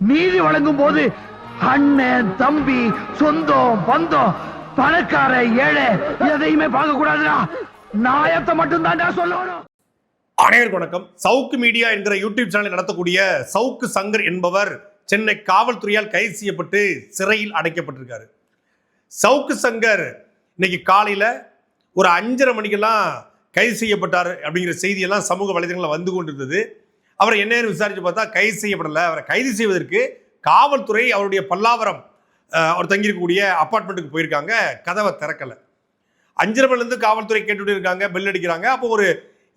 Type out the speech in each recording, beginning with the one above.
நீதி வழங்கும் போது அண்ணன் தம்பி சொந்தம் பந்தம் பணக்கார ஏழை எதையுமே பார்க்க கூடாதுடா நாயத்தை மட்டும் தான் சொல்லணும். அனைவருக்கும் வணக்கம். சவுக்கு மீடியா என்கிற யூடியூப் சேனல் நடத்தக்கூடிய சவுக்கு சங்கர் என்பவர் சென்னை காவல்துறையால் கைது செய்யப்பட்டு சிறையில் அடைக்கப்பட்டிருக்காரு. சவுக்கு சங்கர் இன்னைக்கு காலையில ஒரு அஞ்சரை மணிக்கெல்லாம் கைது செய்யப்பட்டார் அப்படிங்கிற செய்தியெல்லாம் சமூக வலைதளங்களில் வந்து கொண்டிருந்தது. அவரை என்னன்னு விசாரிச்சு பார்த்தா கைது செய்யப்படலை. அவரை கைது செய்வதற்கு காவல்துறை அவருடைய பல்லாவரம் அவர் தங்கியிருக்கக்கூடிய அப்பார்ட்மெண்ட்டுக்கு போயிருக்காங்க. கதவை திறக்கலை. அஞ்சரை மணிலேருந்து காவல்துறை கேட்டுட்டு இருக்காங்க பெல் அடிக்கிறாங்க. அப்போ ஒரு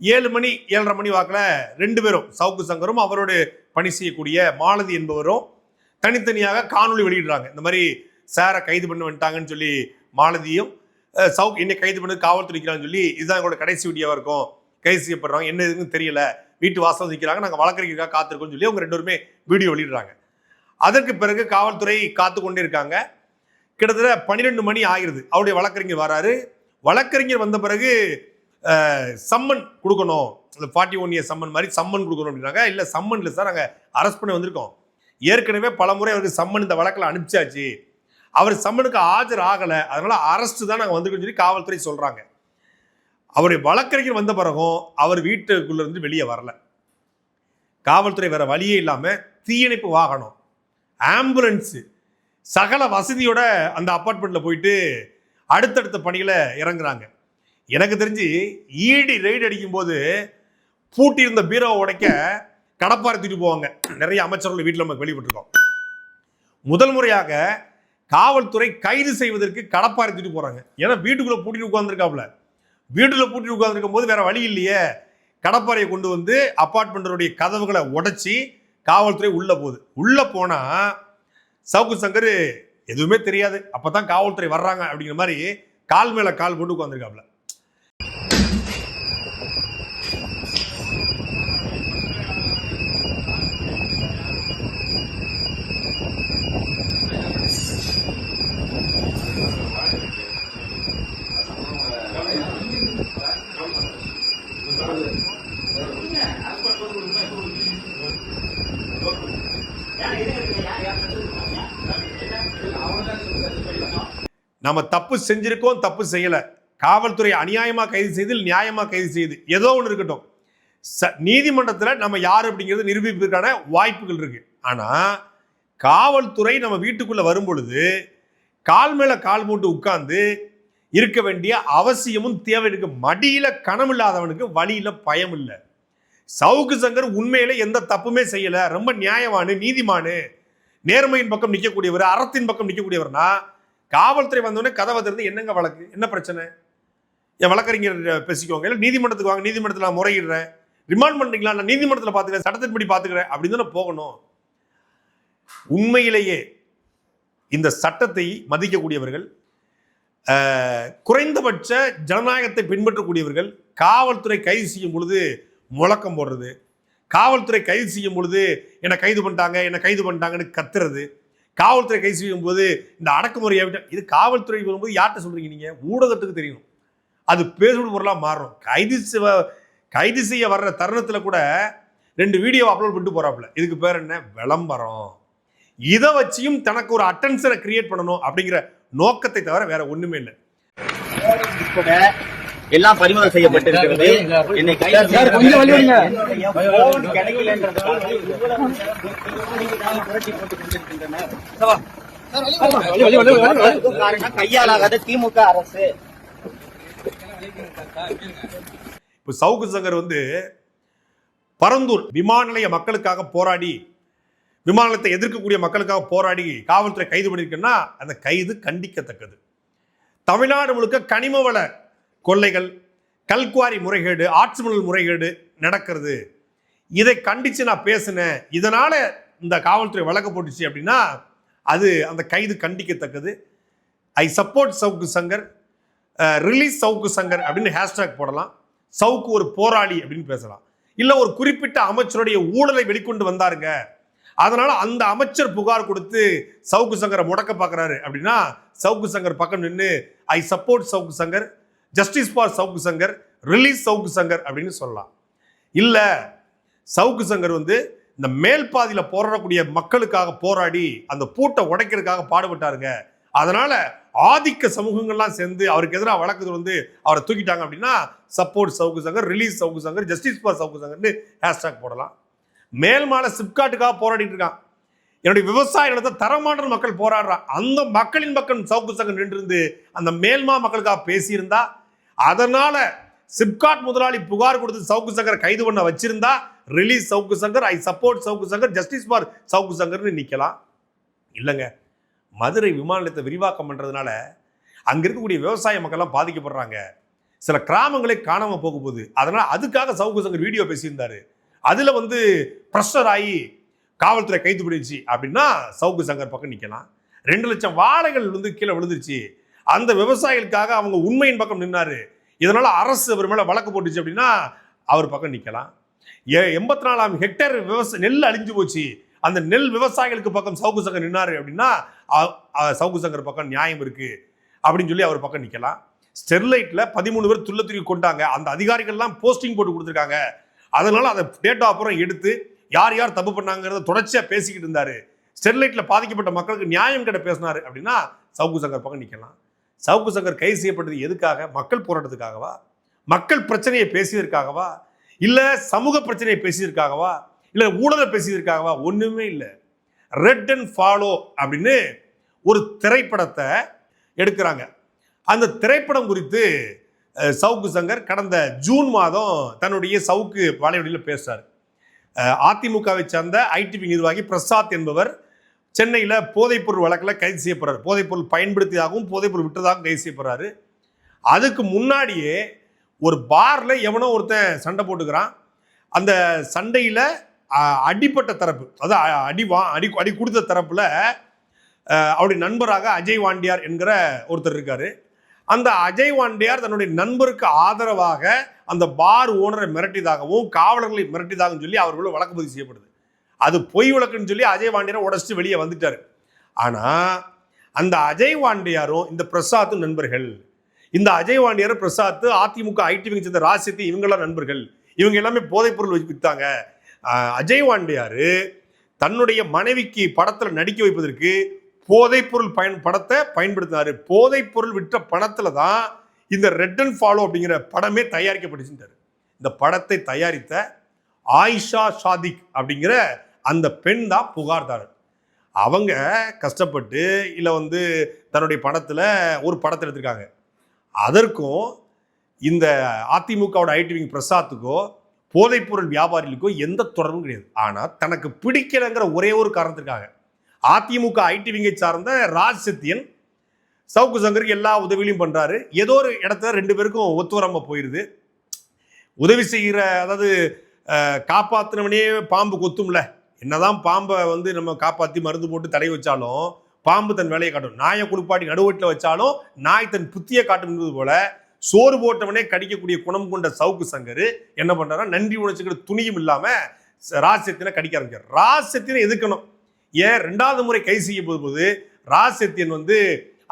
ஏழு மணி ஏழரை மணி வாக்கில் ரெண்டு பேரும் சவுக்கு சங்கரும் அவரோடு பணி செய்யக்கூடிய மாலதி என்பவரும் தனித்தனியாக காணொளி வெளியிடுறாங்க. இந்த மாதிரி சாரை கைது பண்ண வந்துட்டாங்கன்னு சொல்லி மாலதியும் சவுக் என்னை கைது பண்ணது காவல்துறைக்கிறான்னு சொல்லி இதுதான் எங்களோட கடைசி வீடியோவாக இருக்கும். கைது செய்யப்படுறாங்க. என்ன இதுன்னு தெரியல. வீட்டு வாசல் நிற்கிறாங்க நாங்கள் வழக்கறிஞருக்காக காத்திருக்கோம்னு சொல்லி அவங்க ரெண்டு பேருமே வீடியோ வெளியிடுறாங்க. அதற்கு பிறகு காவல்துறை காத்து கொண்டே இருக்காங்க. கிட்டத்தட்ட பன்னிரெண்டு மணி ஆகிருது அவருடைய வழக்கறிஞர் வராரு. வழக்கறிஞர் வந்த பிறகு சம்மன் கொடுக்கணும். இந்த ஃபார்ட்டி ஒன் இயர் சம்மன் மாதிரி சம்மன் கொடுக்கணும் அப்படின்னாங்க இல்லை சம்மன் இல்லை சார் நாங்கள் அரெஸ்ட் பண்ணி வந்திருக்கோம். ஏற்கனவே பல முறை அவருக்கு சம்மன் இந்த வழக்கில் அனுப்பிச்சாச்சு. அவர் சம்மனுக்கு ஆஜர் ஆகலை அதனால அரெஸ்ட் தான் நாங்கள் வந்திருக்கோம்னு சொல்லி காவல்துறை சொல்கிறாங்க அவருடைய வழக்கறிஞர் வந்த பிறகும் அவர் வீட்டுக்குள்ளேருந்து வெளியே வரல. காவல்துறை வேற வழியே இல்லாமல் தீயணைப்பு வாகனம் ஆம்புலன்ஸு சகல வசதியோட அந்த அப்பார்ட்மெண்ட்டில் போயிட்டு அடுத்தடுத்த பணிகளை இறங்குறாங்க. எனக்கு தெரிஞ்சு ஈடி ரெய்டு அடிக்கும்போது பூட்டியிருந்த பீரோவை உடைக்க கடப்பாரை தூக்கிட்டு போவாங்க. நிறைய அமைச்சர்கள் வீட்டில் நமக்கு வெளிப்பட்டிருக்கோம் முதல் முறையாக காவல்துறை கைது செய்வதற்கு கடப்பாரை தூக்கிட்டு ஏன்னா வீட்டுக்குள்ளே பூட்டிட்டு உட்காந்துருக்காப்ல வீட்டில் பூட்டி உட்காந்துருக்கும் போது வேற வழி இல்லையே. கடப்பாறையை கொண்டு வந்து அப்பார்ட்மெண்ட்டுடைய கதவுகளை உடைச்சி காவல்துறை உள்ளே போகுது. உள்ளே போனால் சவுக்கு சங்கர் எதுவுமே தெரியாது. அப்போ தான் காவல்துறை வர்றாங்க அப்படிங்கிற மாதிரி கால் மேலே கால் போட்டு உட்காந்துருக்காப்ல நம்ம தப்பு செஞ்சிருக்கோம் தப்பு செய்யலை. காவல்துறை அநியாயமா கைது செய்து நியாயமா கைது செய்யுது ஏதோ ஒன்று இருக்கட்டும். ச நீதிமன்றத்தில் நம்ம யார் அப்படிங்கிறது நிரூபிப்பதற்கான வாய்ப்புகள் இருக்கு. ஆனா காவல்துறை நம்ம வீட்டுக்குள்ள வரும் பொழுது கால் மேல கால் போட்டு உட்கார்ந்து இருக்க வேண்டிய அவசியமும் தேவை இருக்கு மடியில கணம் இல்லாதவனுக்கு வழியில பயம் இல்லை. சவுக்கு சங்கர் உண்மையில எந்த தப்புமே செய்யலை. ரொம்ப நியாயமானு நீதிமானு நேர்மையின் பக்கம் நிற்கக்கூடியவர் அறத்தின் பக்கம் நிற்கக்கூடியவர்னா காவல்துறை வந்தோடனே கதவை திறந்து என்னங்க வழக்கு? என்ன பிரச்சனை? என் வழக்கறிஞர் பேசிக்கோங்க இல்லை நீதிமன்றத்துக்கு வாங்க நீதிமன்றத்தில் நான் முறையிடுறேன். ரிமாண்ட் பண்ணுறீங்களா நான் நீதிமன்றத்தில் பார்த்துக்கிறேன் சட்டத்தின்படி பார்த்துக்கிறேன் அப்படின்னு தானே போகணும். உண்மையிலேயே இந்த சட்டத்தை மதிக்கக்கூடியவர்கள் குறைந்தபட்ச ஜனநாயகத்தை பின்பற்றக்கூடியவர்கள் காவல்துறை கைது செய்யும் பொழுது முழக்கம் போடுறது காவல்துறை கைது செய்யும் பொழுது என்னை கைது பண்ணிட்டாங்க என்னை கைது பண்ணிட்டாங்கன்னு கத்துறது காவல்துறை கை செய்யும் போது இந்த அடக்குமுறையை விட்டு இது காவல்துறை வரும்போது யார்கிட்ட சொல்கிறீங்க நீங்கள் ஊடகத்துக்கு தெரியணும். அது பேசும் பொருளாக மாறும் கைது செய்வ- கைது செய்ய வர்ற தருணத்தில் கூட ரெண்டு வீடியோ அப்லோட் பண்ணிட்டு போகிறாப்புல இதுக்கு பேர் என்ன? விளம்பரம். இதை வச்சியும் தனக்கு ஒரு அட்டென்ஷனை கிரியேட் பண்ணணும் அப்படிங்கிற நோக்கத்தை தவிர வேற ஒன்றுமே இல்லை. எல்லாம் பறிமுதல் செய்யப்பட்டிருக்கிறது. என்னை கையாளாகாத திமுக அரசு. இப்போ சவுக்கு சங்கர் வந்து பரந்தூர் விமான நிலைய மக்களுக்காக போராடி விமான நிலையத்தை எதிர்க்கக்கூடிய மக்களுக்காக போராடி காவல்துறை கைது பண்ணியிருக்குன்னா அந்த கைது கண்டிக்கத்தக்கது. தமிழ்நாடு முழுக்க கனிம வள கொள்ளைகள் கல்குவாரி முறைகேடு ஆட்சி மணல் முறைகேடு நடக்கிறது. இதை கண்டித்து நான் பேசினேன். இதனால் இந்த காவல்துறை வழக்கு போட்டுச்சு அப்படின்னா அது அந்த கைது கண்டிக்கத்தக்கது. I support Savukku Shankar release Savukku Shankar அப்படின்னு ஹேஷ்டாக் போடலாம். சவுக்கு ஒரு போராளி அப்படின்னு பேசலாம். இல்லை ஒரு குறிப்பிட்ட அமைச்சருடைய ஊழலை வெளிக்கொண்டு வந்தாருங்க. அதனால அந்த அமைச்சர் புகார் கொடுத்து சவுக்கு சங்கரை முடக்க பார்க்குறாரு அப்படின்னா சவுக்கு சங்கர் பக்கம் நின்று I support Savukku Shankar justice for Savukku Shankar release Savukku Shankar அப்படின்னு சொல்லலாம். இல்லை சவுக்கு சங்கர் வந்து இந்த மேல் பாதியில் போராடக்கூடிய மக்களுக்காக போராடி அந்த பூட்டை உடைக்கிறதுக்காக பாடுபட்டாருங்க. அதனால ஆதிக்க சமூகங்கள்லாம் சேர்ந்து அவருக்கு எதிராக வழக்கு வந்து அவரை தூக்கிட்டாங்க அப்படின்னா support Savukku Shankar release Savukku Shankar justice for Savukku சங்கர்னு hashtag போடலாம். மேல் மாலை சிப்காட்டுக்காக போராடிட்டு இருக்கான். என்னுடைய விவசாய நிலத்தை தரமான மக்கள் போராடுறான். அந்த மக்களின் மக்கள் சவுக்கு சங்கர் நின்றிருந்து அந்த மேல்மா மக்களுக்காக பேசியிருந்தா அதனால சிப்காட் முதலாளி புகார் கொடுத்து சவுக்கு சங்கர் கைது பண்ண வச்சிருந்தா release Savukku Shankar I support Savukku Shankar justice for Savukku சங்கர்னு நிற்கலாம் இல்லைங்க. மதுரை விமான நிலையத்தை விரிவாக்கம் பண்ணுறதுனால அங்கே இருக்கக்கூடிய விவசாய மக்கள்லாம் பாதிக்கப்படுறாங்க. சில கிராமங்களே காணாமல் போக போகுது அதனால் அதுக்காக சவுக்கு சங்கர் வீடியோ பேசியிருந்தார். அதில் வந்து ப்ரெஷர் ஆகி காவல்துறை கைது பிடிச்சி அப்படின்னா சவுக்கு சங்கர் பக்கம் நிற்கலாம் ரெண்டு லட்சம் வாழைகள் வந்து கீழே விழுந்துருச்சு. அந்த விவசாயிகளுக்காக அவங்க உண்மையின் பக்கம் நின்னாரு. இதனால அரசு அவர் மேல வழக்கு போட்டுச்சு அப்படின்னா அவர் பக்கம் நிக்கலாம். எண்பத்தி நாலாம் ஹெக்டேர் விவசாய நெல் அழிஞ்சு போச்சு. அந்த நெல் விவசாயிகளுக்கு பக்கம் சவுக்கு சங்கர் நின்னாரு அப்படின்னா சவுக்கு சங்கர் பக்கம் நியாயம் இருக்கு அப்படின்னு சொல்லி அவர் பக்கம் நிக்கலாம். ஸ்டெர்லைட்ல பதிமூணு பேர் துள்ள தூக்கி கொண்டாங்க. அந்த அதிகாரிகள்லாம் போஸ்டிங் போட்டு கொடுத்துருக்காங்க. அதனால அதை டேட்டா அப்புறம் எடுத்து யார் யார் தப்பு பண்ணாங்கிறத தொடர்ச்சியா பேசிக்கிட்டு இருந்தாரு. ஸ்டெர்லைட்ல பாதிக்கப்பட்ட மக்களுக்கு நியாயம் கிட்ட பேசினாரு அப்படின்னா சவுக்கு சங்கர் பக்கம் நிக்கலாம். சவுக்கு சங்கர் கைது செய்யப்பட்டது எதுக்காக? மக்கள் போராட்டத்துக்காகவா? மக்கள் பிரச்சனையை பேசியதற்காகவா? இல்லை சமூக பிரச்சனையை பேசியதற்காகவா? இல்லை ஊழலை பேசியதற்காகவா? ஒன்றுமே இல்லை. ரெட் அண்ட் ஃபாலோ அப்படின்னு ஒரு திரைப்படத்தை எடுக்கிறாங்க. அந்த திரைப்படம் குறித்து சவுக்கு சங்கர் கடந்த ஜூன் மாதம் தன்னுடைய சவுக்கு வாழையொடியில் பேசுகிறார் அதிமுகவை சேர்ந்த ஐடிபி நிர்வாகி பிரசாத் என்பவர் சென்னையில் போதைப்பொருள் வழக்கில் கைது செய்யப்படுறாரு. போதைப்பொருள் பயன்படுத்தியதாகவும் போதைப்பொருள் விட்டதாகவும் கைது செய்யப்படுறாரு. அதுக்கு முன்னாடியே ஒரு பாரில் எவனோ ஒருத்தன் சண்டை போட்டுக்கிறான். அந்த சண்டையில் அடிப்பட்ட தரப்பு அதாவது அடி வா அடி அடி கொடுத்த தரப்பில் அவருடைய நண்பராக அஜய் வாண்டியார் என்கிற ஒருத்தர் இருக்கார். அந்த அஜய் வாண்டியார் தன்னுடைய நண்பருக்கு ஆதரவாக அந்த பார் ஓனரை மிரட்டியதாகவும் காவலர்களை மிரட்டியதாகவும் சொல்லி அவர்களோட வழக்கு பதிவு செய்யப்படுது. அது பொய் வழக்குன்னு சொல்லி அஜய் வாண்டியாரை உடச்சிட்டு வெளியே வந்துட்டார். ஆனால் அந்த அஜய் வாண்டியாரும் இந்த பிரசாத்தும் நண்பர்கள் இந்த அஜய் வாண்டியார் பிரசாத் அதிமுக ஐடி விங்க சேர்ந்த ராசித்தி இவங்கெல்லாம் நண்பர்கள். இவங்க எல்லாமே போதைப்பொருள் வச்சு விற்றாங்க அஜய் வாண்டியார் தன்னுடைய மனைவிக்கு படத்தில் நடிக்க வைப்பதற்கு போதைப்பொருள் பயன் படத்தை பயன்படுத்தினார். போதைப்பொருள் விற்ற பணத்தில் தான் இந்த ரெட் அண்ட் ஃபாலோ அப்படிங்கிற படமே தயாரிக்கப்பட்டுச்சுட்டார் இந்த படத்தை தயாரித்த ஆயிஷா ஷாதிக் அப்படிங்கிற அந்த பெண் தான் புகார்தாரர். அவங்க கஷ்டப்பட்டு இல்லை வந்து தன்னுடைய படத்தில் ஒரு படத்தை எடுத்திருக்காங்க. அதற்கும் இந்த அதிமுகவோட ஐடி விங் பிரசாத்துக்கோ போதைப்பொருள் வியாபாரிகளுக்கோ எந்த தொடர்பும் கிடையாது. ஆனால் தனக்கு பிடிக்கலைங்கிற ஒரே ஒரு காரணத்திற்காக அதிமுக ஐடி விங்கை சார்ந்த ராஜ் சத்தியன் சவுக்கு சங்கருக்கு எல்லா உதவிகளையும் பண்ணுறாரு ஏதோ ஒரு இடத்துல ரெண்டு பேருக்கும் ஒத்துவரம்ப போயிடுது உதவி செய்கிற அதாவது காப்பாற்றினவனே பாம்பு கொத்தும்ல. என்னதான் பாம்பை வந்து நம்ம காப்பாற்றி மருந்து போட்டு தடை வச்சாலும் பாம்பு தன் வேலையை காட்டும். நாயை குளிப்பாட்டி நடுவட்டில் வச்சாலும் நாய் தன் புத்தியை காட்டும் என்பது போல சோறு போட்டவனே கடிக்கக்கூடிய குணம் கொண்ட சவுக்கு சங்கர் என்ன பண்ணுறாருன்னா நன்றி உணர்ச்சிக்கிற துணியும் இல்லாமல் ராசியத்தினை கடிக்க ஆரம்பிச்சார் ராஜ்சத்தியனை எதுக்கணும் ஏன்? ரெண்டாவது முறை கை செய்ய போது போது ராசியத்தின் வந்து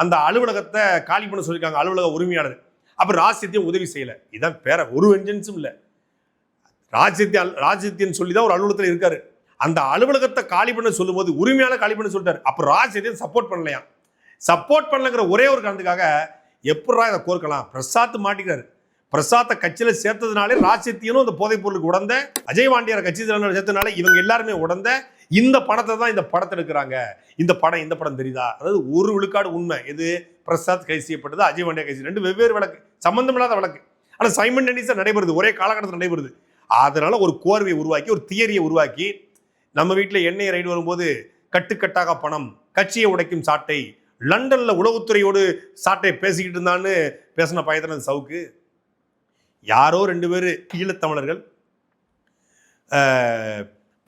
அந்த அலுவலகத்தை காலி பண்ண சொல்லியிருக்காங்க அலுவலக உரிமையாளர். அப்போ ராசியத்தையும் உதவி செய்யலை. இதான் பேர ஒரு வெஞ்சன்ஸும் இல்லை. ராஜ்சத்தியன் ராஜ்சத்தியன் சொல்லி தான் ஒரு அலுவலகத்தில் இருக்காரு. அந்த அலுவலகத்தை காலி பண்ண சொல்லும்போது உரிமையான காலி பண்ண சொல்லிட்டாரு. ராஜ் எதையும் சப்போர்ட் பண்ணலையா சப்போர்ட் பண்ணலங்கிற ஒரே ஒரு காரணத்துக்காக எப்படா இதை கோர்க்கலாம்? பிரசாத் மாட்டிக்கிறாரு. பிரசாத்தை கட்சியில் சேர்த்ததுனாலே ராஜ்சத்தியனும் அந்த போதைப் பொருளுக்கு உடந்த அஜய் வாண்டியார் கட்சி சேர்த்ததுனால இவங்க எல்லாருமே உடந்த இந்த பணத்தை தான் இந்த படத்தை எடுக்கிறாங்க. இந்த படம் இந்த படம் தெரியுதா? அதாவது ஒரு விழுக்காடு உண்மை. எது? பிரசாத் கைது செய்யப்பட்டது அஜய் வாண்டியார் கைது ரெண்டு வெவ்வேறு வழக்கு. சம்பந்தமில்லாத வழக்கு. ஆனால் சைமண்டனிஸாக நடைபெறுது. ஒரே காலகட்டத்தில் நடைபெறுது. அதனால ஒரு கோர்வையை உருவாக்கி ஒரு தியரியை உருவாக்கி நம்ம வீட்டில் எண்ணெய் ரைடு வரும்போது கட்டுக்கட்டாக பணம் கட்சியை உடைக்கும் சாட்டை லண்டன்ல உளவுத்துறையோடு சாட்டை பேசிக்கிட்டு இருந்தான்னு பேசின பயத்தன சவுக்கு. யாரோ ரெண்டு பேர் ஈழத்தமிழர்கள்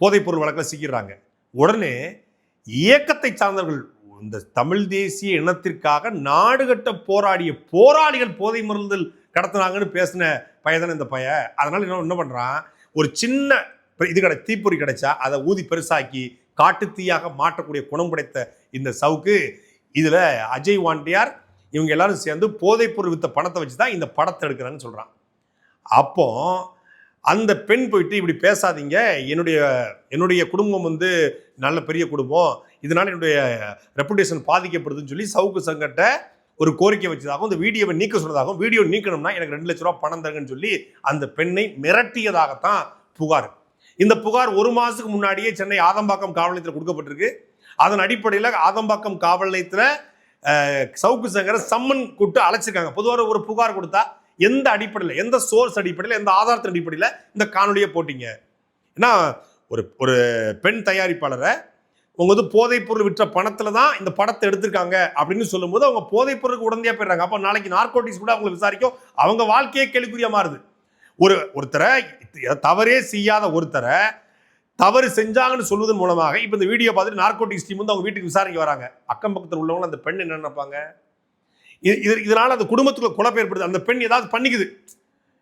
போதைப்பொருள் வழக்கில் சிக்கிறாங்க உடனே இயக்கத்தை சார்ந்தவர்கள் இந்த தமிழ் தேசிய இனத்திற்காக நாடுகட்ட போராடிய போராளிகள் போதை மருந்தில் கடத்தினாங்கன்னு பேசின பயதான இந்த பைய அதனால என்ன என்ன பண்ணுறான் ஒரு சின்ன இது கிடை தீப்பொறி கிடைச்சா அதை ஊதி பெருசாக்கி காட்டுத்தீயாக மாற்றக்கூடிய குணம் படைத்த இந்த சவுக்கு இதில் அஜய் வாண்டியார் இவங்க எல்லாரும் சேர்ந்து போதைப்பொருள் வித்த பணத்தை வச்சு தான் இந்த படத்தை எடுக்கிறாங்கன்னு சொல்கிறான் அப்போ அந்த பெண் போயிட்டு இப்படி பேசாதீங்க என்னுடைய என்னுடைய குடும்பம் வந்து நல்ல பெரிய குடும்பம் இதனால் என்னுடைய ரெப்புடேஷன் பாதிக்கப்படுதுன்னு சொல்லி சவுக்கு சங்கட்ட ஒரு கோரிக்கை வச்சதாகவும் இந்த வீடியோவை நீக்க சொன்னதாகவும் வீடியோ நீக்கணும்னா எனக்கு ரெண்டு லட்ச ரூபா பணம் தருங்கன்னு சொல்லி அந்த பெண்ணை மிரட்டியதாகத்தான் புகார். இந்த புகார் ஒரு மாதத்துக்கு முன்னாடியே சென்னை ஆதம்பாக்கம் காவல் நிலையத்தில் கொடுக்கப்பட்டிருக்கு. அதன் அடிப்படையில் ஆதம்பாக்கம் காவல் நிலையத்தில் சவுக்கு சங்கரை சம்மன் கூட்டு அழைச்சிருக்காங்க. பொதுவாக ஒரு புகார் கொடுத்தா எந்த அடிப்படையில் எந்த சோர்ஸ் அடிப்படையில் எந்த ஆதாரத்தின் அடிப்படையில் இந்த காணொலியை போட்டீங்க? ஏன்னா ஒரு ஒரு பெண் தயாரிப்பாளரை உங்க வந்து போதைப் பொருள் விற்ற பணத்தில் தான் இந்த படத்தை எடுத்திருக்காங்க அப்படின்னு சொல்லும்போது அவங்க போதைப் பொருளுக்கு உடனடியாக போயிடுறாங்க. அப்போ நாளைக்கு நார்கோட்டிக்ஸ் கூட அவங்களை விசாரிக்கும். அவங்க வாழ்க்கையே கேள்விக்குரிய மாறுது. ஒரு ஒருத்தரை தவறே செய்யாத ஒருத்தரை தவறு செஞ்சாங்கன்னு சொல்வதன் மூலமாக இப்போ இந்த வீடியோ பார்த்துட்டு நார்கோட்டிக்ஸ் டீம் வந்து அவங்க வீட்டுக்கு விசாரிக்க வராங்க. அக்கம் பக்கத்தில் உள்ளவங்க அந்த பெண் என்ன நினைப்பாங்க? இது இது- அந்த குடும்பத்துக்குள்ள குழப்பம் ஏற்படுது. அந்த பெண் ஏதாவது பண்ணிக்குது.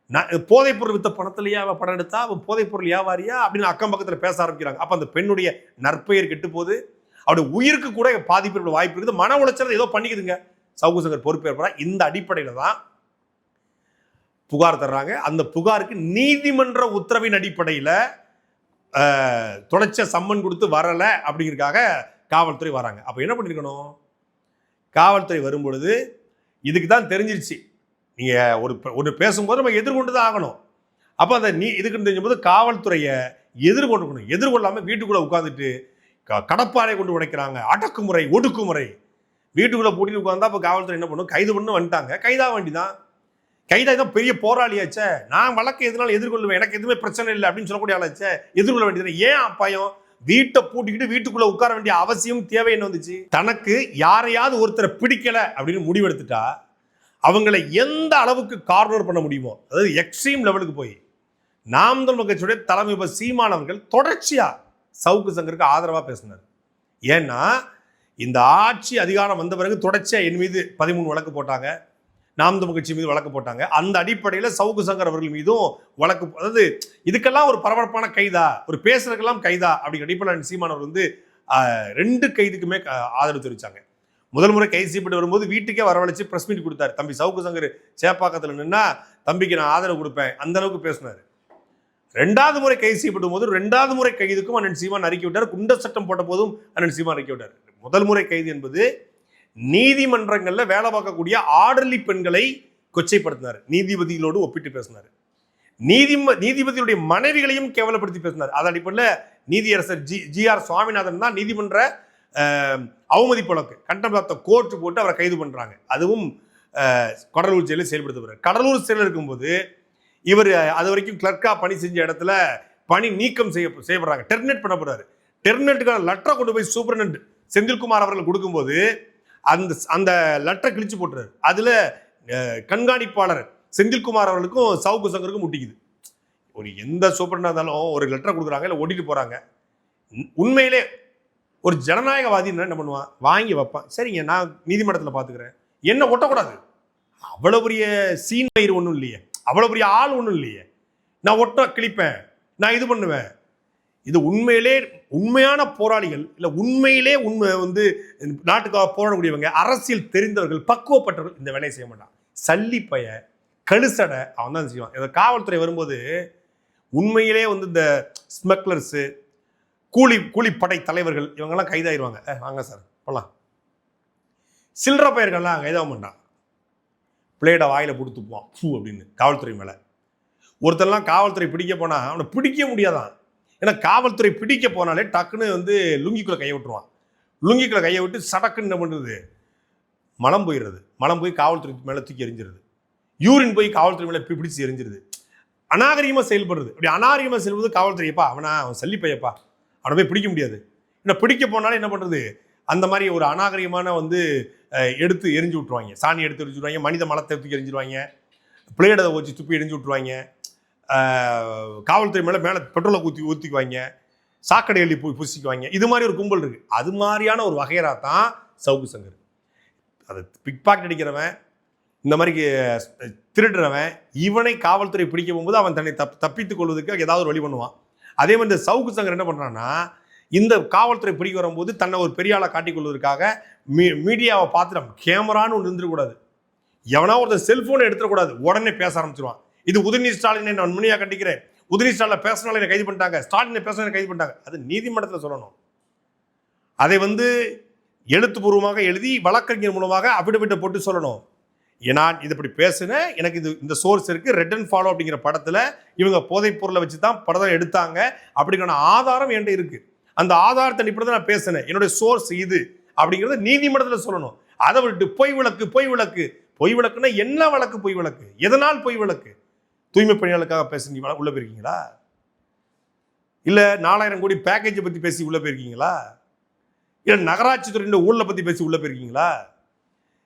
நான் போதைப்பொருள் வித்த பணத்திலேயே அவள் படம் எடுத்தா? அவன் போதைப் பொருள் வியாபாரியா? அப்படின்னு அக்கம் பக்கத்தில் பேச ஆரம்பிக்கிறாங்க. அப்போ அந்த பெண்ணுடைய நற்பெயர் கெட்டு போகுது. அவருடைய உயிருக்கு கூட பாதிப்பு வாய்ப்பு இருக்குது. மன உளைச்சல் ஏதோ பண்ணிக்குதுங்க. சவுகு சங்கர் பொறுப்பேற்பா இந்த அடிப்படையில் தான் புகார் தர்றாங்க. அந்த புகாருக்கு நீதிமன்ற உத்தரவின் அடிப்படையில் தொடச்ச சம்மன் கொடுத்து வரலை அப்படிங்கிறதுக்காக காவல்துறை வராங்க. அப்போ என்ன பண்ணியிருக்கணும் காவல்துறை வரும்பொழுது இதுக்கு தான் தெரிஞ்சிருச்சு. நீங்கள் ஒரு ஒரு பேசும்போது நம்ம எதிர்கொண்டு தான் ஆகணும். அப்போ அந்த நீ இதுக்கு தெரிஞ்சும்போது காவல்துறையை எதிர்கொண்டுக்கணும். எதிர்கொள்ளாமல் வீட்டுக்குள்ளே உட்காந்துட்டு க கடப்பாறை கொண்டு உடைக்கிறாங்க. அடக்குமுறை ஒடுக்குமுறை. வீட்டுக்குள்ளே பூட்டிட்டு உட்காந்தா அப்போ காவல்துறை என்ன பண்ணும்? கைது பண்ணு வந்துட்டாங்க. கைதாக வேண்டி தான் கைதான் தான் பெரிய போராளியாச்சே. நான் வழக்கு எதனால எதிர்கொள்ளுவேன். எனக்கு எதுவுமே பிரச்சனை இல்லை அப்படின்னு சொல்லக்கூடிய ஆளாச்சே. எதிர்கொள்ள வேண்டியது ஏன் அப்பாயம் வீட்டை பூட்டிக்கிட்டு வீட்டுக்குள்ள உட்கார வேண்டிய அவசியம் தேவை என்ன வந்துச்சு? தனக்கு யாரையாவது ஒருத்தரை பிடிக்கல அப்படின்னு முடிவெடுத்துட்டா அவங்களை எந்த அளவுக்கு கார்னர் பண்ண முடியுமோ அதாவது எக்ஸ்ட்ரீம் லெவலுக்கு போய் நாம் தமிழ் கட்சியுடைய தலைமை இப்போ சீமானவர்கள் தொடர்ச்சியா சவுக்கு சங்கருக்கு ஆதரவாக பேசினார். ஏன்னா இந்த ஆட்சி அதிகாரம் வந்த பிறகு தொடர்ச்சியாக என் மீது பதிமூணு வழக்கு போட்டாங்க. நாம் தமிழ் கட்சி மீது வழக்கு போட்டாங்க. அந்த அடிப்படையில் சவுக்கு சங்கர் அவர்கள் மீதும் வழக்கு அதாவது இதுக்கெல்லாம் ஒரு பரபரப்பான கைதா ஒரு பேசுறதுக்கெல்லாம் கைதா அப்படிங்கிற அடிப்படையில் சீமானவர் வந்து ரெண்டு கைதுக்குமே ஆதரவு தெரிவிச்சாங்க. முதல் முறை கைது செய்யப்பட்டு வரும்போது வீட்டுக்கே வரவழைச்சு ப்ரெஸ் மீட் கொடுத்தாரு. தம்பி சவுக்கு சங்கர் சேப்பாக்கத்தில் நின்னா தம்பிக்கு நான் ஆதரவு கொடுப்பேன். அந்த அளவுக்கு பேசினாரு. ரெண்டாவது முறை கைது செய்யப்படும் போது ரெண்டாவது முறை கைதுக்கும் அண்ணன் சீமான் அறிக்கை விட்டார். குண்ட சட்டம் போட்ட போதும் அண்ணன் சீமான் அறிக்கை விட்டார். முதல் முறை கைது என்பது நீதிமன்றங்களில் வேலை பார்க்கக்கூடிய ஆர்டர்லி பெண்களை கொச்சைப்படுத்தினார். நீதிபதிகளோடு ஒப்பிட்டு பேசினார். நீதி நீதிபதியுடைய மனைவிகளையும் கேவலப்படுத்தி பேசினார். அது அடிப்படையில் நீதியரசர் ஜி ஜி ஆர் சுவாமிநாதன் தான் நீதிமன்ற அஹ், அவமதிப்பு வழக்கு த கோர்ட் போட்டு அவரை கைது பண்ணுறாங்க அதுவும் கடலூர் ஜெயிலில் செயல்படுத்தப்படுறார். கடலூர் சிறையில் இருக்கும்போது இவர் அது வரைக்கும் கிளர்க்காக பணி செஞ்ச இடத்துல பணி நீக்கம் செய்ய செய்யப்படுறாங்க. டெர்மினேட் பண்ணப்படுறாரு டெர்மினேட்டுக்கான லெட்டரை கொண்டு போய் சூப்பரண்ட் செந்தில்குமார் அவர்கள் கொடுக்கும்போது அந்த அந்த லெட்டரை கிழிச்சு போட்டுறாரு. அதில் கண்காணிப்பாளர் செந்தில்குமார் அவர்களுக்கும் சவுக்கு சங்கருக்கும் முட்டிக்குது. ஒரு எந்த சூப்பராக இருந்தாலும் ஒரு லெட்டரை கொடுக்குறாங்க இல்லை ஓட்டிட்டு போகிறாங்க உண்- உண்மையிலே ஒரு ஜனநாயகவாதி என்ன பண்ணுவான் வாங்கி வைப்பான் சரிங்க நான் நீதிமன்றத்தில் பார்த்துக்கிறேன் என்ன ஒட்டக்கூடாது. அவ்வளோ பெரிய சீன் பயிர் ஒன்றும் இல்லையே. அவ்வளோ பெரிய ஆள் ஒன்றும் இல்லையே. நான் ஒட்ட கிழிப்பேன். நான் இது பண்ணுவேன். இது உண்மையிலே உண்மையான போராளிகள் இல்லை உண்மையிலே உண்மை வந்து நாட்டுக்காக போராடக்கூடியவங்க அரசியல் தெரிந்தவர்கள் பக்குவப்பட்டவர்கள் இந்த வேலையை செய்ய மாட்டான். சல்லி பைய கழுசடை அவன் தான் செய்வான். இந்த காவல்துறை வரும்போது உண்மையிலே வந்து இந்த ஸ்மக்லர்ஸு கூலி கூலிப்படை தலைவர்கள் இவங்கெல்லாம் கைதாயிருவாங்க. வாங்க சார் போலாம். சில்லற பயிர்கள்லாம் கைதாக மாட்டான். பிளேடை வாயில் கொடுத்துப்பான் ஃபூ அப்படின்னு காவல்துறை மேலே. ஒருத்தர்லாம் காவல்துறை பிடிக்க போனால் அவனை பிடிக்க முடியாதான். ஏன்னா காவல்துறை பிடிக்க போனாலே டக்குன்னு வந்து லுங்கிக்குள்ளே கையை விட்டுருவான். லுங்கிக்குள்ளே கையை விட்டு சடக்குன்னு என்ன பண்ணுறது மலம் போயிடுறது. மலம் போய் காவல்துறை மேலே தூக்கி எரிஞ்சிருது யூரின் போய் காவல்துறை மேலே பிடிச்சி எரிஞ்சிருது அநாகரிகமாக செயல்படுறது. இப்படி அநாகரிகமாக செயல்படுறது காவல்துறையப்பா அவனா அவன் சல்லிப்பையப்பா அவனை போய் பிடிக்க முடியாது. என்ன பிடிக்க போனாலும் என்ன பண்ணுறது அந்த மாதிரி ஒரு அநாகரிகமான வந்து எடுத்து எரிஞ்சு விட்ருவாங்க சாணி எடுத்து எரிஞ்சு விட்ருவாங்க மனித மலத்தை தூக்கி எரிஞ்சிருவாங்க பிளேடை வச்சு துப்பி எரிஞ்சு விட்ருவாங்க காவல்துறை மேலே மேலே பெட்ரோலை ஊற்றி ஊற்றிக்குவாங்க சாக்கடை எழுதி போய் பூசிக்குவாங்க. இது மாதிரி ஒரு கும்பல் இருக்குது அது மாதிரியான ஒரு வகையரா தான் சவுக்கு சங்கர். அது பிக் பாக்கெட் அடிக்கிறவன் இந்த மாதிரி திருடுறவன் இவனை காவல்துறை பிடிக்க போகும்போது அவன் தன்னை தப் தப்பித்துக் கொள்வதற்கு ஏதாவது ஒரு வழி பண்ணுவான். அதே மாதிரி இந்த சவுக்கு சங்கர் என்ன பண்ணுறான்னா இந்த காவல்துறை பிடிக்க வரும்போது தன்னை ஒரு பெரிய ஆளை காட்டிக் கொள்வதற்காக மீ மீடியாவை பார்த்துட்டு கேமரான்னு ஒன்று இருந்துடக்கூடாது. எவனா ஒருத்தர் செல்ஃபோனை எடுத்துடக்கூடாது. உடனே பேச ஆரம்பிச்சிருவான். இது உதயநிதி ஸ்டாலினை நான் உண்மையாக கண்டிக்கிறேன். உதயநிதி ஸ்டாலின் பேசினாலும் கைது பண்ணிட்டாங்க. ஸ்டாலினை பேசினாலும் கைது பண்ணிட்டாங்க. அது நீதிமன்றத்தில் சொல்லணும். அதை வந்து எழுத்துப்பூர்வமாக எழுதி வழக்கறிஞர் மூலமாக அபிடவிட்டை போட்டு சொல்லணும். நான் இது இப்படி பேசுனேன். எனக்கு இது இந்த சோர்ஸ் இருக்கு. ரெட் அண்ட் ஃபாலோ அப்படிங்கிற படத்துல இவங்க போதைப் பொருளை வச்சு தான் படம் எடுத்தாங்க. அப்படிங்கிற ஆதாரம் என்கிட்ட இருக்கு. அந்த ஆதாரத்தை அடிப்படையில் நான் பேசினேன். என்னுடைய சோர்ஸ் இது அப்படிங்கிறத நீதிமன்றத்தில் சொல்லணும். அதை விட்டு பொய் விளக்கு பொய் விளக்கு. பொய் விளக்குன்னா என்ன வழக்கு? பொய் விளக்கு. எதனால் பொய் விளக்கு? தூய்மை பணியாளருக்காக பேசுறீங்க உள்ள போயிருக்கீங்களா? இல்லை நாலாயிரம் கோடி பேக்கேஜை பற்றி பேசி உள்ள போயிருக்கீங்களா? இல்லை நகராட்சி துறையின் ஊழலை பற்றி பேசி உள்ள போயிருக்கீங்களா?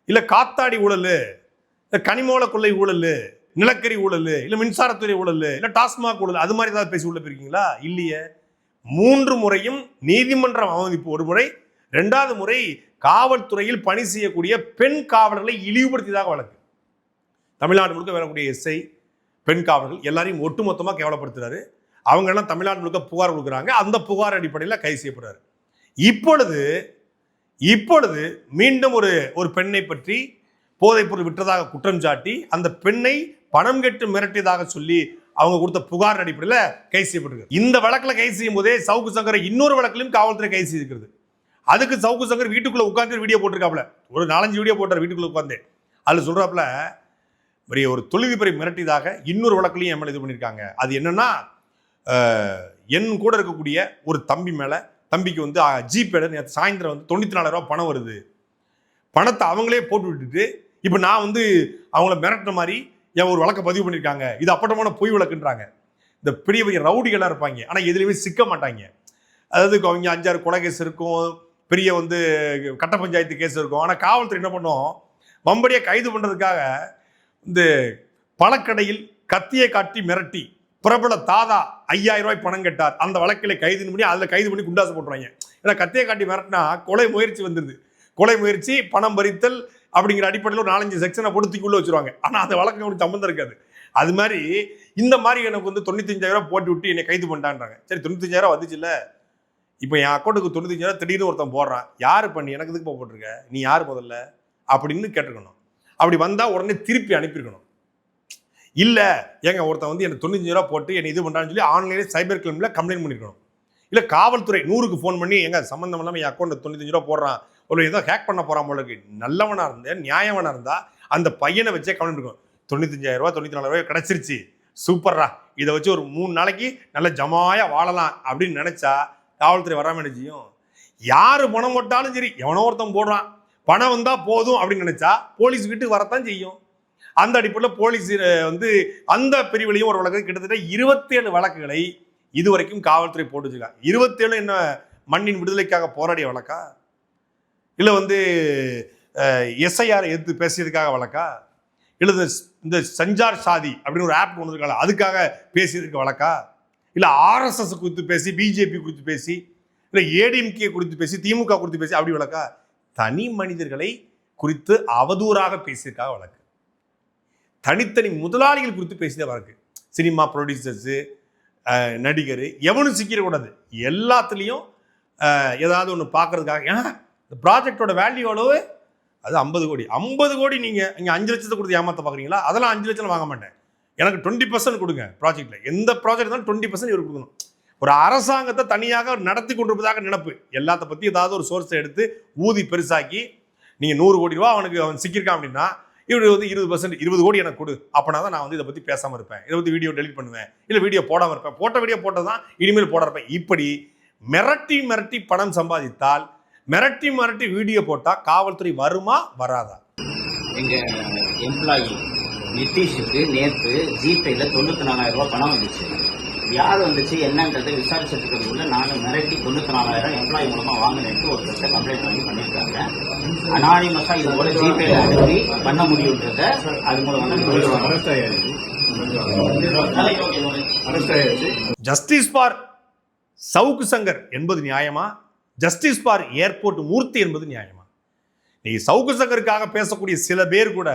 இல்லை காத்தாடி ஊழல் இல்லை கனிமோள கொள்ளை ஊழல் நிலக்கரி ஊழல் இல்லை மின்சாரத்துறை ஊழல் இல்லை டாஸ்மாக் ஊழல் அது மாதிரி ஏதாவது பேசி உள்ள போயிருக்கீங்களா? இல்லையே. மூன்று முறையும் நீதிமன்றம் அவமதிப்பு. ஒரு முறை ரெண்டாவது முறை காவல்துறையில் பணி செய்யக்கூடிய பெண் காவலர்களை இழிவுபடுத்தியதாக வழக்கு. தமிழ்நாடு முழுக்க வரக்கூடிய எஸ்ஐ பெண் காவலர்கள் எல்லாரையும் ஒட்டுமொத்தமாக கேவலப்படுத்துறாரு. அவங்க எல்லாம் தமிழ்நாடு முழுக்க புகார் கொடுக்குறாங்க. அந்த புகார் அடிப்படையில் கைது செய்யப்படுறாரு. இப்பொழுது இப்பொழுது மீண்டும் ஒரு ஒரு பெண்ணை பற்றி போதைப்பொருள் விற்றதாக குற்றம் சாட்டி அந்த பெண்ணை பணம் கெட்டு மிரட்டியதாக சொல்லி அவங்க கொடுத்த புகார் அடிப்படையில் கைது செய்யப்பட்டிருக்கு. இந்த வழக்கில் கைது செய்யும் போதே சவுக்கு சங்கரை இன்னொரு வழக்கிலும் காவல்துறை கைது செய்திருக்கிறது. அதுக்கு சவுக்கு சங்கர் வீட்டுக்குள்ளே உட்காந்து வீடியோ போட்டிருக்காப்ல ஒரு நாலஞ்சு வீடியோ போட்டார் வீட்டுக்குள்ள உட்காந்து அதில் சொல்கிறாப்புல பெரிய ஒரு தொழிலதிபரை மிரட்டியதாக இன்னொரு வழக்குலையும் எம்எல்ஏ இது பண்ணியிருக்காங்க. அது என்னன்னா என் கூட இருக்கக்கூடிய ஒரு தம்பி மேலே தம்பிக்கு வந்து ஜிபேல நேற்று சாயந்தரம் வந்து தொண்ணூற்றி நாலாயிரம் பணம் வருது. பணத்தை அவங்களே போட்டு விட்டுட்டு இப்போ நான் வந்து அவங்கள மிரட்டின மாதிரி என் ஒரு வழக்கை பதிவு பண்ணியிருக்காங்க. இது அப்பட்டமான பொய் வழக்குன்றாங்க. இந்த பெரிய பெரிய ரவுடிகளாக இருப்பாங்க. ஆனால் எதுலேயுமே சிக்க மாட்டாங்க. அதாவது அவங்க அஞ்சாறு கொலை கேஸ் இருக்கும். பெரிய வந்து கட்ட பஞ்சாயத்து கேஸ் இருக்கும். ஆனால் காவல்துறை என்ன பண்ணும்? வம்படியாக கைது பண்ணுறதுக்காக இந்த பழக்கடையில் கத்தியை காட்டி மிரட்டி பிரபல தாதா ஐயாயிரம் ரூபாய் பணம் கேட்டார். அந்த வழக்கில் கைது பண்ணி அதில் கைது பண்ணி குண்டாசு போட்டுருவாங்க. ஏன்னா கத்தியை காட்டி மிரட்டினா கொலை முயற்சி வந்துடுது கொலை முயற்சி பணம் பறித்தல் அப்படிங்கிற அடிப்படையில் ஒரு நாலஞ்சு செக்ஷனை பொடுத்திக்குள்ளே வச்சிருவாங்க. ஆனால் அந்த வழக்கு அவனுக்கு சம்மந்தம் இருக்காது. அது மாதிரி இந்த மாதிரி எனக்கு வந்து தொண்ணூத்தஞ்சாயிரம் போட்டு விட்டு என்னை கைது பண்ணிட்டான்றாங்க. சரி தொண்ணூத்தஞ்சாயிரம் வந்துச்சுல்ல? இப்போ என் அக்கௌண்ட்டுக்கு தொண்ணூத்தஞ்சாயிரம் திடீர்னு ஒருத்தன் போடுறான். யார் பண்ணி? எனக்கு இதுக்கு போட்டிருக்க? நீ யார் முதல்ல? அப்படின்னு கேட்டிருக்கணும். அப்படி வந்தால் உடனே திருப்பி அனுப்பியிருக்கணும். இல்லை ஏங்க ஒருத்தன் வந்து எனக்கு தொண்ணூத்தஞ்சு ரூபா போட்டு என்னை இது பண்ணுறான்னு சொல்லி ஆன்லைனில் சைபர் கிரைமில் கம்ப்ளைண்ட் பண்ணியிருக்கணும். இல்லை காவல்துறை நூறுக்கு ஃபோன் பண்ணி எங்க சம்மந்தம் இல்லாமல் என் அக்கௌண்ட்டில் தொண்ணூத்தஞ்சு ரூபா போடுறான். ஒரு ஏதோ ஹேக் பண்ண போகிறான் போல இருக்கு. நல்லவனாக இருந்தேன் நியாயவனாக இருந்தால் அந்த பையனை வச்சே கம்ப்ளைண்ட் இருக்கும் தொண்ணூத்தஞ்சாயிரம் ரூபா தொண்ணூற்றி நாலாயிரம் ரூபாய் கிடச்சிருச்சு. சூப்பர்ரா. இதை வச்சு ஒரு மூணு நாளைக்கு நல்ல ஜமாயாக வாழலாம் அப்படின்னு நினச்சா காவல்துறை வராமல் என்ன செய்யும்? பணம் போட்டாலும் சரி எவனோ ஒருத்தன் போடுறான். பணம் வந்தால் போதும் அப்படின்னு நினச்சா போலீஸ் வீட்டுக்கு வரத்தான் செய்யும். அந்த அடிப்படையில் போலீஸ் வந்து அந்த பிரிவிலையும் ஒரு வழக்கு. கிட்டத்தட்ட இருபத்தேழு வழக்குகளை இதுவரைக்கும் காவல்துறை போட்டு வச்சிருக்காங்க. இருபத்தேழு என்ன மண்ணின் விடுதலைக்காக போராடிய வழக்கா? இல்லை வந்து எஸ்ஐஆர் எடுத்து பேசியதுக்காக வழக்கா? இல்லை இந்த இந்த சஞ்சார் சாதி அப்படின்னு ஒரு ஆப் ஒன்று இருக்காங்க அதுக்காக பேசியதுக்கு வழக்கா? இல்லை ஆர்எஸ்எஸ் குறித்து பேசி பிஜேபி குறித்து பேசி இல்லை ஏடிஎம்கே குறித்து பேசி திமுக குறித்து பேசி அப்படி வழக்கா? தனி மனிதர்களை குறித்து அவதூறாக பேசியிருக்காக வழக்கு. தனித்தனி முதலாளிகள் குறித்து பேசிய வழக்கு. சினிமா ப்ரொடியூசர்ஸு நடிகர் எவனும் சிக்கிடக்கூடாது. எல்லாத்துலேயும் ஏதாவது ஒன்று பார்க்கறதுக்காக ஏன்னா இந்த ப்ராஜெக்டோட வேல்யூ எவ்வளவு? அது ஐம்பது கோடி. ஐம்பது கோடி நீங்கள் இங்கே அஞ்சு லட்சத்தை கொடுத்து ஏமாத்த பார்க்குறீங்களா அதெல்லாம் அஞ்சு லட்சம் வாங்க மாட்டேன். எனக்கு டுவெண்ட்டி பர்சன்ட் கொடுங்க ப்ராஜெக்ட்டில் எந்த ப்ராஜெக்ட் இருந்தாலும் டுவெண்ட்டி பர்சன்ட் இவர் கொடுக்கணும். ஒரு அரசாங்கத்தை தனியாக நடத்தி கொண்டிருப்பதாக நினப்பு. எல்லாத்த பற்றி ஏதாவது ஒரு சோர்ஸை எடுத்து ஊதி பெருசாக்கி நீங்கள் நூறு கோடி ரூபா அவனுக்கு அவன் சிக்கியிருக்கான் அப்படின்னா இவர் வந்து இருபது பர்சன்ட் இருபது கோடி எனக்கு கொடு. அப்படின்னா தான் நான் வந்து இதை பற்றி பேசாமல் இருப்பேன். இதை பற்றி வீடியோ டெலிட் பண்ணுவேன். இல்லை வீடியோ போடாமல் இருப்பேன். போட்ட வீடியோ போட்டது தான் இனிமேல் போட இருப்பேன். இப்படி மிரட்டி மிரட்டி பணம் சம்பாதித்தால் மிரட்டி மிரட்டி வீடியோ போட்டால் காவல்துறை வருமா வராதா? எங்கள் எம்ப்ளாயி நிதிஷுக்கு நேற்று ஜிபேல தொண்ணூற்றி நாலாயிரம் ரூபா பணம் வந்துச்சு. யார் வந்துச்சு என்னன்றதை விசாரிச்சதுக்குள்ள நாங்க மிரட்டி தொண்ணூத்தி நாலாயிரம் எம்ப்ளாயி மூலமா வாங்கினேன்ட்டு ஒரு பிரச்சனை கம்ப்ளைண்ட் பண்ணி பண்ணிருக்காங்க அனானிமஸா இது போல ஜிபேல அனுப்பி பண்ண முடியுன்றத அது மூலமா ஜஸ்டிஸ் ஃபார் சவுக்கு சங்கர் என்பது நியாயமா? ஜஸ்டிஸ் ஃபார் ஏர்போர்ட் மூர்த்தி என்பது நியாயமா? நீ சவுக்கு சங்கருக்காக பேசக்கூடிய சில பேர் கூட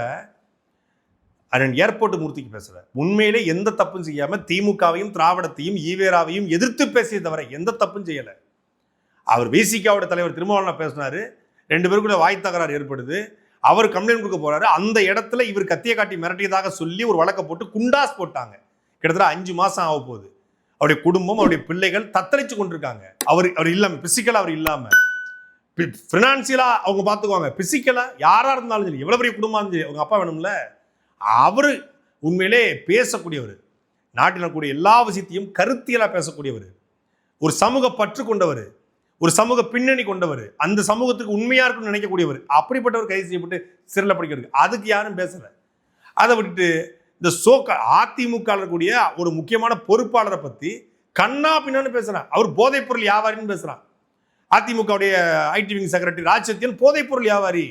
அண்ணன் ஏர்போர்ட் மூர்த்திக்கு பேசல உண்மையிலே எந்த தப்பும் செய்யாம திமுகவையும் திராவிடத்தையும் ஈவேராவையும் எதிர்த்து பேசிய தவிர எந்த தப்பும் செய்யல. அவர் பிசிகாவோட தலைவர் திருமாவளவன் பேசினாரு. ரெண்டு பேருக்குள்ள வாய் தகராறு ஏற்படுது. அவர் கம்ப்ளைண்ட் கொடுக்க போறாரு. அந்த இடத்துல இவர் கத்தியை காட்டி மிரட்டியதாக சொல்லி ஒரு வழக்கை போட்டு குண்டாஸ் போட்டாங்க. கிட்டத்தட்ட அஞ்சு மாசம் ஆக போகுது. அவருடைய குடும்பம் அவருடைய பிள்ளைகள் தத்தளிச்சு கொண்டிருக்காங்க. அவர் அவர் இல்லாம பிசிக்கலா அவர் இல்லாம. ஃபினான்சியலா அவங்க பார்த்துக்குவாங்க பிசிக்கலா யாரா இருந்தாலும் சரி எவ்வளவு பெரிய குடும்பம் இருந்தாலும் சரி அவங்க அப்பா வேணும்ல? அவர் உண்மையிலே பேசக்கூடியவர். நாட்டில் இருக்கக்கூடிய எல்லா விஷயத்தையும் கருத்தியலாக பேசக்கூடியவர். ஒரு சமூக பற்று கொண்டவர். ஒரு சமூக பின்னணி கொண்டவர். அந்த சமூகத்துக்கு உண்மையாக இருக்குன்னு நினைக்கக்கூடியவர். அப்படிப்பட்டவர் கைது செய்யப்பட்டு சிறையில் படிக்கிறது அதுக்கு யாரும் பேசலை. அதை விட்டுட்டு இந்த சோக்க அதிமுக கூடிய இருக்கக்கூடிய ஒரு முக்கியமான பொறுப்பாளரை பற்றி கண்ணா பின்னான்னு பேசுகிறான் அவர் போதைப் பொருள் வியாபாரின்னு பேசுகிறான் அதிமுகவுடைய ஐடி விங் செக்ரட்டரி ராஜ்சத்தியன் போதைப்பொருள் வியாபாரி.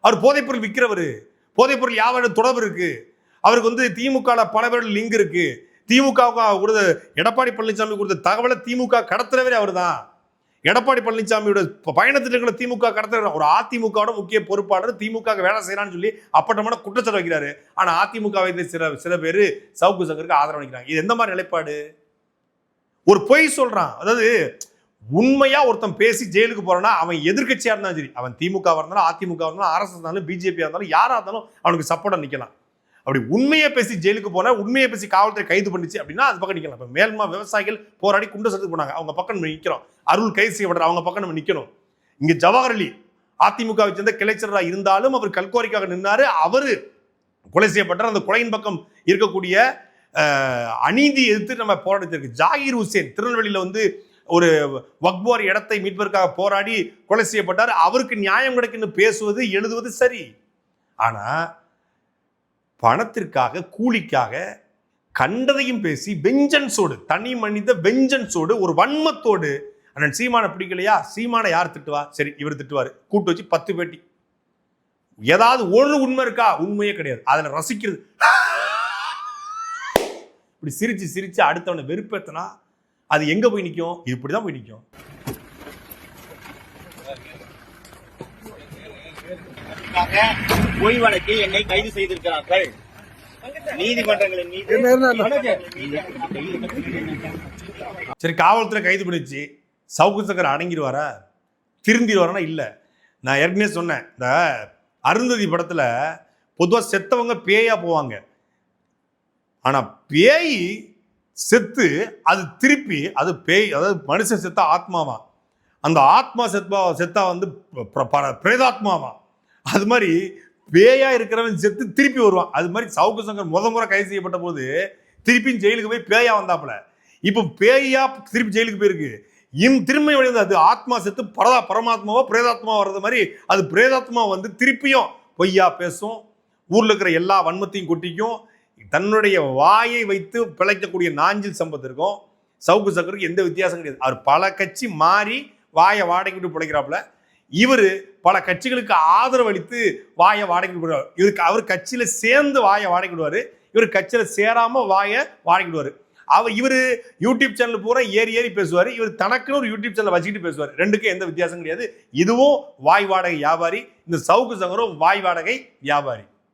அவர் போதைப்பொருள் விற்கிறவர் போதைப்பொருள் பொருள் தொடர்பு இருக்கு? அவருக்கு வந்து திமுக பல பேர் லிங்க் இருக்கு. திமுக கொடுத்த எடப்பாடி பழனிசாமி கொடுத்த தகவலை திமுக கடத்துறவரே அவர்தான். எடப்பாடி பழனிசாமியோட ப- பயணத்திட்டங்களை திமுக கடத்துற ஒரு அதிமுகவோட முக்கிய பொறுப்பாளர் திமுக வேலை செய்யறான்னு சொல்லி அப்பட்டமான குற்றச்சாட்டு வைக்கிறாரு. ஆனா அதிமுகவை சில சில பேர் சவுக்கு சங்கருக்கு ஆதரவு அளிக்கிறாங்க. இது எந்த மாதிரி நிலைப்பாடு? ஒரு பொய் சொல்றான். அதாவது உண்மையா ஒருத்தன் பேசி ஜெயிலுக்கு போறான்னா அவன் எதிர்கட்சியா இருந்தாலும் சரி. அவன் திமுக இருந்தாலும் அதிமுக இருந்தாலும் அரசு இருந்தாலும் பிஜேபி இருந்தாலும் யாரா இருந்தாலும் அவனுக்கு சப்போர்ட்டா நிக்கலாம். அப்படி உண்மையை பேசி ஜெயிலுக்கு போனா உண்மையை பேசி காவல்துறை கைது பண்ணிச்சு அப்படின்னா அது பக்கம் நிக்கலாம். இப்ப மேல்மா விவசாயிகள் போராடி குண்டு சத்து போனாங்க. அவங்க பக்கம் நம்ம நிக்கிறோம். அருள் கைது செய்யப்படுற அவங்க பக்கம் நம்ம நிக்கணும். இங்க ஜவஹர் அலி அதிமுகவை சேர்ந்த கிளைச்சரா இருந்தாலும் அவர் கல்கோரிக்காக நின்னாரு. அவரு கொலை செய்யப்பட்டார். அந்த கொலையின் பக்கம் இருக்கக்கூடிய அநீதி எதிர்த்து நம்ம போராட்டத்திற்கு ஜாகிர் ஹுசேன் திருநெல்வேலியில வந்து ஒரு வக்போர் இடத்தை மீட்பதற்காக போராடி கொலை செய்யப்பட்டார். அவருக்கு நியாயம் கிடைக்குன்னு பேசுவது எழுதுவது சரி. ஆனால் பணத்திற்காக கூலிக்காக கண்டதையும் பேசி வெஞ்சன்ஸோடு தனி மனித வெஞ்சன்ஸோடு ஒரு வன்மத்தோடு அண்ணன் சீமானை பிடிக்கலையா? சீமானை யார் திட்டுவா? சரி இவர் திட்டுவாரு. கூட்டு வச்சு பத்து பேட்டி. ஏதாவது ஒரு உண்மை இருக்கா? உண்மையே கிடையாது. அதுல ரசிக்கிறது. இப்படி சிரிச்சு சிரிச்சு அடுத்தவனை வெறுப்பேத்தனா அது எங்க போய் நிக்கும்? இப்படிதான் போய் நிக்கும். பொய் வழக்கில் என்னை கைது செய்திருக்கிறார்கள். நீதிமன்றங்களின் சரி காவல்துறை கைது பண்ணிச்சு சவுக்கு சக்கர் அடங்கிடுவாரா? திருந்திடுவாரா இல்ல. நான் ஏற்கனவே சொன்னேன். இந்த அருந்ததி படத்துல பொதுவா செத்தவங்க பேயா போவாங்க. ஆனா பேய் செத்து அது திருப்பி அது பேய் அதாவது மனுஷன் செத்தா ஆத்மாவா? அந்த ஆத்மா செத்தா செத்தா வந்து ப- ப- பிரேதாத்மாவா? அது மாதிரி பேயா இருக்கிறவன் செத்து திருப்பி வருவான். அது மாதிரி சவுக்கு சங்கர் முத முறை கைது செய்யப்பட்ட போது திருப்பியும் ஜெயிலுக்கு போய் பேயா வந்தாப்புல. இப்போ பேயா திருப்பி ஜெயிலுக்கு போயிருக்கு. இம் திரும்ப வந்து அது ஆத்மா செத்து பரதா பரமாத்மாவோ பிரேதாத்மா வர்றது மாதிரி அது பிரேதாத்மா வந்து திருப்பியும் பொய்யா பேசும். ஊர்ல இருக்கிற எல்லா வன்மத்தையும் கொட்டிக்கும். தன்னுடைய வாயை வைத்து பிழைக்கக்கூடிய நாஞ்சில் சம்பத் இருக்கும் சவுக்கு சக்கருக்கு எந்த வித்தியாசம் கிடையாது. அவர் பல கட்சி மாறி வாயை வாடகை விட்டு பிழைக்கிறாப்புல. இவர் பல கட்சிகளுக்கு ஆதரவு அளித்து வாயை வாடகை விடுவார் இவருக்கு அவர் கட்சியில் சேர்ந்து வாயை வாடகை விடுவார். இவர் கட்சியில் சேராமல் வாயை வாடகை விடுவார். அவர் இவர் யூடியூப் சேனல் பூரா ஏறி ஏறி பேசுவார். இவர் தனக்குன்னு ஒரு யூடியூப் சேனல் வச்சுக்கிட்டு பேசுவார். ரெண்டுக்கும் எந்த வித்தியாசம் கிடையாது. இதுவும் வாய் வாடகை வியாபாரி இந்த சவுக்கு சங்கரும் வாய் வாடகை வியாபாரி.